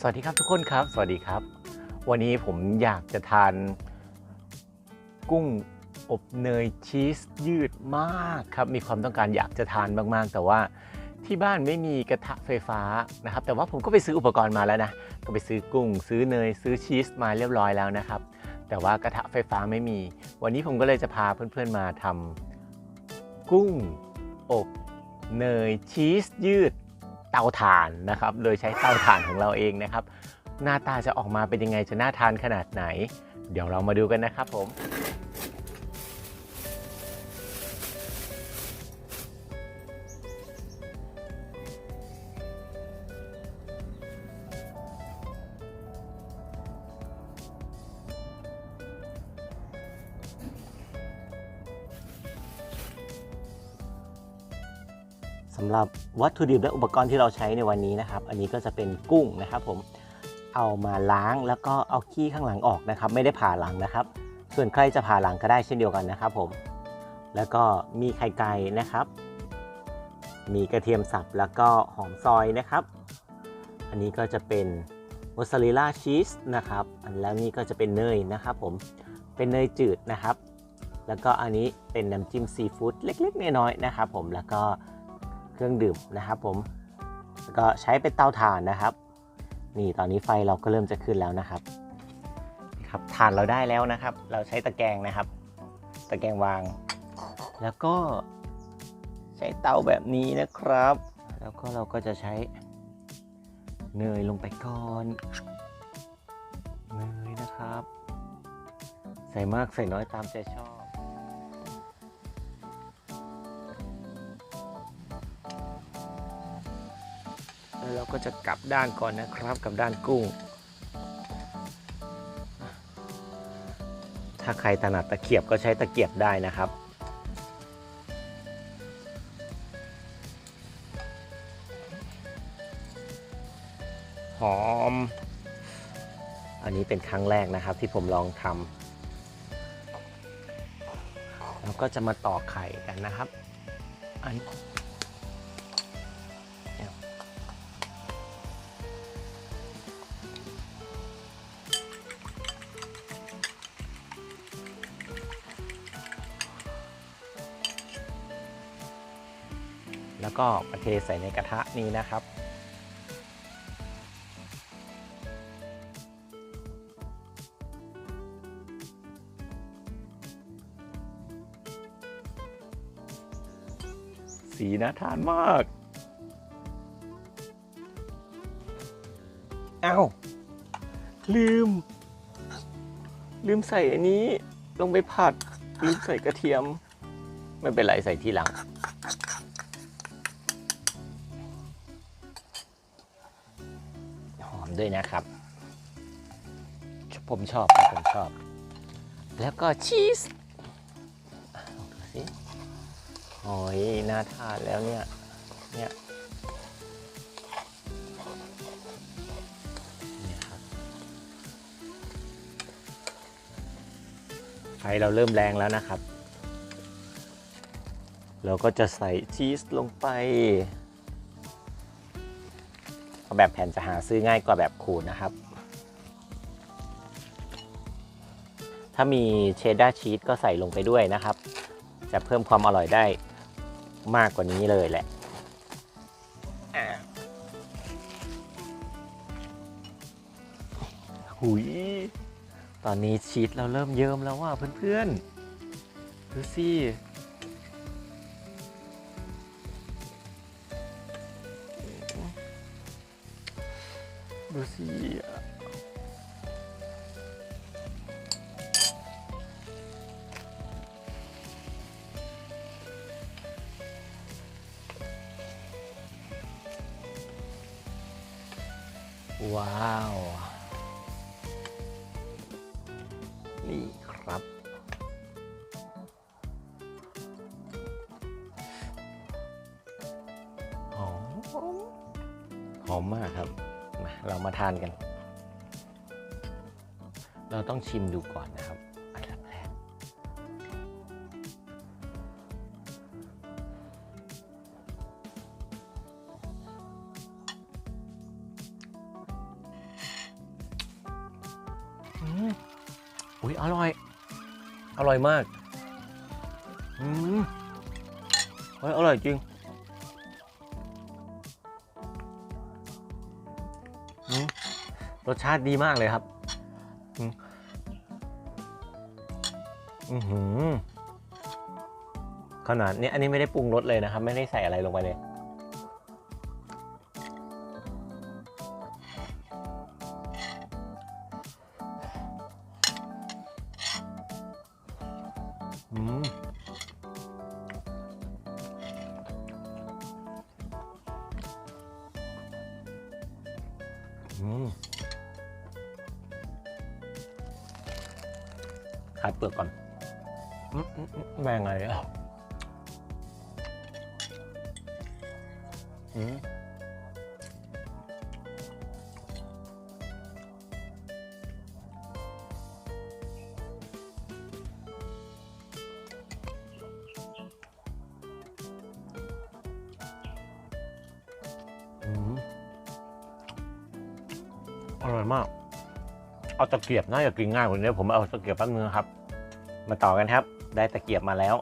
สวัสดีครับทุกคนครับ สวัสดีครับ วันนี้ผมอยากจะทาน กุ้งอบเนยชีสยืดมากครับ มีความต้องการอยากจะทานมากๆ แต่ว่าที่บ้านไม่มีกระทะไฟฟ้านะครับ แต่ว่าผมก็ไปซื้ออุปกรณ์มาแล้วนะ ก็ไปซื้อกุ้ง ซื้อเนย ซื้อชีสมาเรียบร้อยแล้วนะครับ แต่ว่ากระทะไฟฟ้าไม่มี วันนี้ผมก็เลยจะพาเพื่อนๆมาทำกุ้งอบเนยชีสยืด เตาถ่านนะครับ โดยใช้เตาถ่านของเราเองนะครับ หน้าตาจะออกมาเป็นยังไงจะน่าทานขนาดไหน เดี๋ยวเรามาดูกันนะครับผม สำหรับวัตถุดิบและอุปกรณ์ที่เราใช้ในวันนี้นะครับ อันนี้ก็จะเป็นกุ้งนะครับผมเอามาล้างแล้วก็เอาขี้ข้างหลังออกนะครับ ไม่ได้ผ่าหลังนะครับ ส่วนใครจะผ่าหลังก็ได้เช่นเดียวกันนะครับผมแล้วก็มีไข่ไก่นะครับ มีกระเทียมสับแล้วก็หอมซอยนะครับ อันนี้ก็จะเป็นมอสซาเรลล่าชีสนะครับ อันแล้วนี่ก็จะเป็นเนยนะครับผมเป็นเนยจืดนะครับ แล้วก็อันนี้เป็นน้ำจิ้มซีฟู้ดเล็กๆน้อยๆนะครับ ผมแล้วก็ เครื่องดื่มนะครับผมแล้วก็ใช้เป็นเตาถ่านนะครับ นี่ตอนนี้ไฟเราก็เริ่มจะขึ้นแล้วนะครับ ครับถ่านเราได้แล้วนะครับ เราใช้ตะแกรงนะครับ ตะแกรงวาง แล้วก็ใช้เตาแบบนี้นะครับ แล้วก็เราก็จะใช้เนยลงไปก่อนเนยนะครับ ใส่มากใส่น้อยตามใจชอบ แล้วเราก็จะกลับด้านก่อนนะครับกับด้านกุ้ง ถ้าใครถนัดตะเกียบก็ใช้ตะเกียบได้นะครับหอม อันนี้เป็นครั้งแรกนะครับที่ผมลองทำแล้วก็จะมาต่อกไข่กันนะครับ อัน ก็มาเทใส่ในกระทะนี้นะครับ สีน่าทานมากเอ้าลืม ลืมใส่อันนี้ลงไปผัดลืมใส่กระเทียม ไม่เป็นไรใส่ทีหลัง ด้วยนะครับ ผมชอบครับผมชอบ แล้วก็ชีสอะลองดูสิโอ้ยน่าทานแล้วเนี่ย เนี่ยเนี่ยครับไฟเราเริ่มแรงแล้วนะครับ เราก็จะใส่ชีสลงไป แบบแผ่นจะหาซื้อง่ายกว่าแบบขูดนะครับ ถ้ามีเชดดาร์ชีสก็ใส่ลงไปด้วยนะครับ จะเพิ่มความอร่อยได้มากกว่านี้เลยแหละหุยตอนนี้ชีสเราเริ่มเยิ้มแล้วว่ะเพื่อนๆ ดูสิ ดูสิว้าว นี่ครับ หอม หอมมากครับ เรามาทานกัน เราต้องชิมดูก่อนนะครับอันดับแรกอืมอุ้ยอร่อย อร่อยมาก อืมอร่อยจริง รสชาติดีมากเลยครับ อืมอื้อหือ ขนาดนี้อันนี้ไม่ได้ปรุงรสเลยนะครับ ไม่ได้ใส่อะไรลงไปเลย อืมอืมาดเปลือกก่อนอืมอืมอืมแม่งไงอะอืมอืมอร่อยมาก เอาตะเกียบน่าจะกินง่ายกว่านี้ผมเอาตะเกียบแป๊บนึงครับ มาต่อกันครับ ได้ตะเกียบมาแล้ว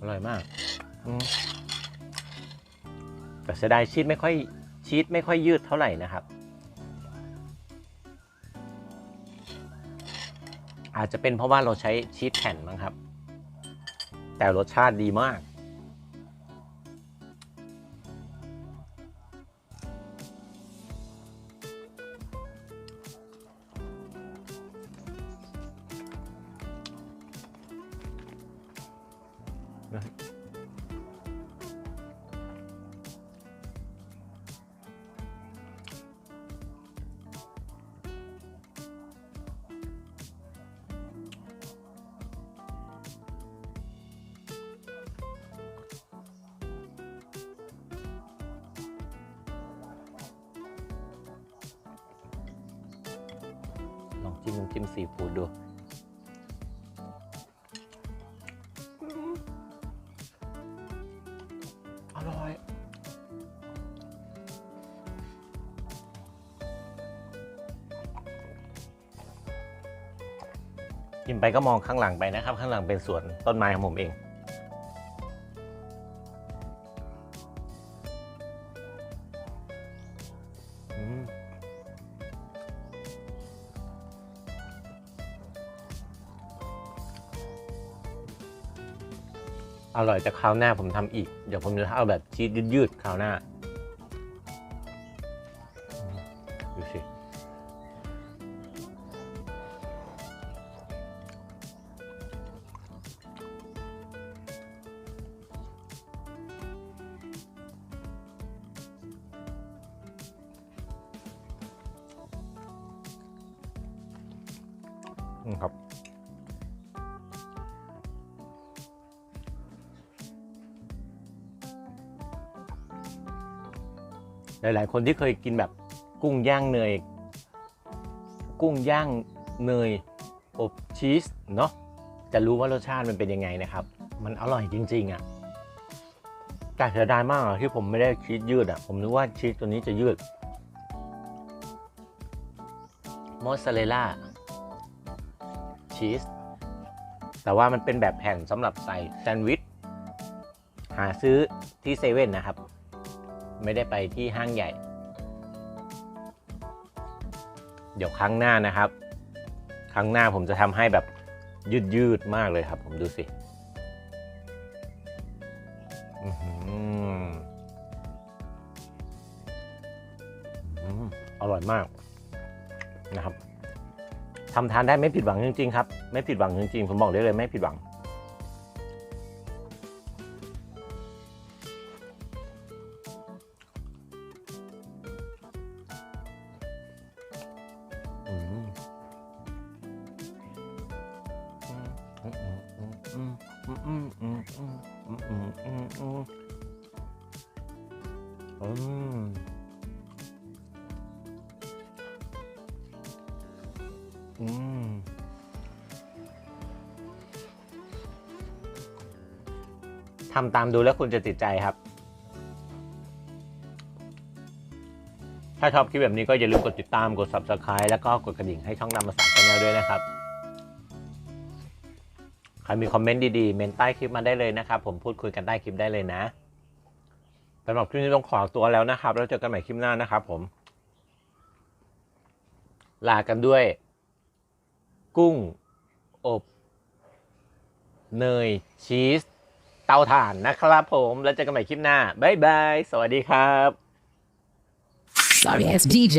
อร่อยมากแต่เสียดายชีสไม่ค่อยชีสไม่ค่อยยืดเท่าไหร่นะครับ อาจจะเป็นเพราะว่าเราใช้ชีสแผ่นมั้งครับ แต่รสชาติดีมากล จิ้มน้ำจิ้มซีฟู้ดดูอร่อย กินไปก็มองข้างหลังไปนะครับ ข้างหลังเป็นสวนต้นไม้ของผมเอง อร่อยแต่คราวหน้าผมทำอีก เดี๋ยวผมจะเอาแบบชีสยืดๆคราวหน้า ดูสิ ครับ หลาย ๆ คนที่เคยกินแบบกุ้งย่างเนย กุ้งย่างเนยอบชีสเนาะจะรู้ว่ารสชาติมันเป็นยังไงนะครับ มันอร่อยจริง ๆอะ่ะแต่เสียดายมากอที่ผมไม่ได้ชีสยืดอะ่ะ ผมนึกว่าชีสตัวนี้จะยืดมอสซาเรลล่าชีสแต่ว่ามันเป็นแบบแผ่นสำหรับใส่แซนด์วิชหาซื้อที่เซเว่นนะครับ ไม่ได้ไปที่ห้างใหญ่ เดี๋ยวครั้งหน้านะครับ ครั้งหน้าผมจะทำให้แบบยืดยืดมากเลยครับ ผมดูสิอื้อหืออืมอร่อยมากนะครับทำทานได้ไม่ผิดหวังจริงๆครับ ไม่ผิดหวังจริงๆผมบอกได้เลยไม่ผิดหวัง อืมทำตามดูแล้วคุณจะติดใจครับ ถ้าชอบคลิปแบบนี้ก็อย่าลืมกดติดตามกด subscribe แล้วก็กดกระดิ่งให้ช่องนำมาสารกันด้วยนะครับ ใครมีคอมเมนต์ดีๆ เมนใต้คลิปมาได้เลยนะครับ ผมพูดคุยกันใต้คลิปได้เลยนะสำหรับคลิปนี้ต้องขอตัวแล้วนะครับ แล้วเจอกันใหม่คลิปหน้านะครับผม ลากันด้วย กุ้ง อบ เนย ชีส เตาถ่านนะครับผม แล้วเจอกันใหม่คลิปหน้า บ๊ายบาย สวัสดีครับ Sorry ass DJ.